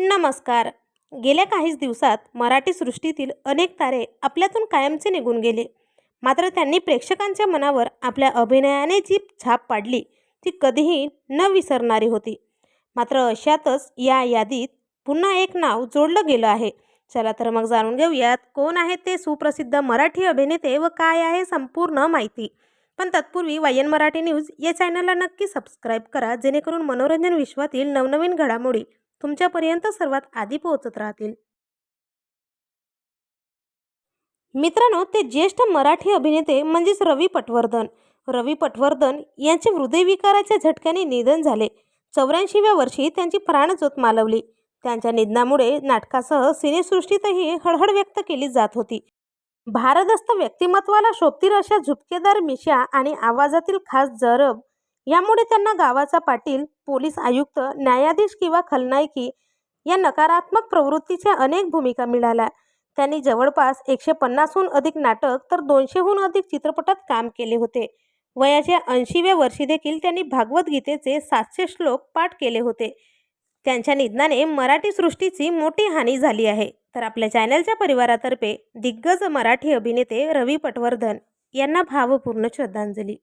नमस्कार. गेल्या काहीच दिवसात मराठी सृष्टीतील अनेक तारे आपल्यातून कायमचे निघून गेले. मात्र त्यांनी प्रेक्षकांच्या मनावर आपल्या अभिनयाने जी छाप पाडली ती कधीही न विसरणारी होती. मात्र अशातच या यादीत पुन्हा एक नाव जोडलं गेलं आहे. चला तर मग जाणून घेऊयात कोण आहेत ते सुप्रसिद्ध मराठी अभिनेते व काय आहे संपूर्ण माहिती. पण तत्पूर्वी वायन मराठी न्यूज या चॅनलला नक्की सबस्क्राईब करा जेणेकरून मनोरंजन विश्वातील नवनवीन घडामोडी तुमच्यापर्यंत सर्वात आधी पोहोचत राहतील. मित्रांनो ते ज्येष्ठ मराठी अभिनेते म्हणजेच रवी पटवर्धन. रवी पटवर्धन यांचे हृदयविकाराच्या झटक्याने निधन झाले. चौऱ्याऐंशीव्या वर्षी त्यांची प्राणज्योत मालवली. त्यांच्या निधनामुळे नाटकासह सिनेसृष्टीतही हळहळ व्यक्त केली जात होती. भारदस्त व्यक्तिमत्वाला शोभतील अशा झुपकेदार मिशा आणि आवाजातील खास जरब यामुळे त्यांना गावाचा पाटील पोलीस आयुक्त न्यायाधीश किंवा खलनायकी या नकारात्मक प्रवृत्तीच्या अनेक भूमिका मिळाल्या. त्यांनी जवळपास एकशे पन्नासहून अधिक नाटक तर दोनशेहून अधिक चित्रपटात काम केले होते. वयाच्या ऐंशीव्या वर्षी देखील त्यांनी भागवद्गीतेचे सातशे श्लोक पाठ केले होते. त्यांच्या निधनाने मराठी सृष्टीची मोठी हानी झाली आहे. तर आपल्या चॅनलच्या परिवारातर्फे दिग्गज मराठी अभिनेते रवी पटवर्धन यांना भावपूर्ण श्रद्धांजली.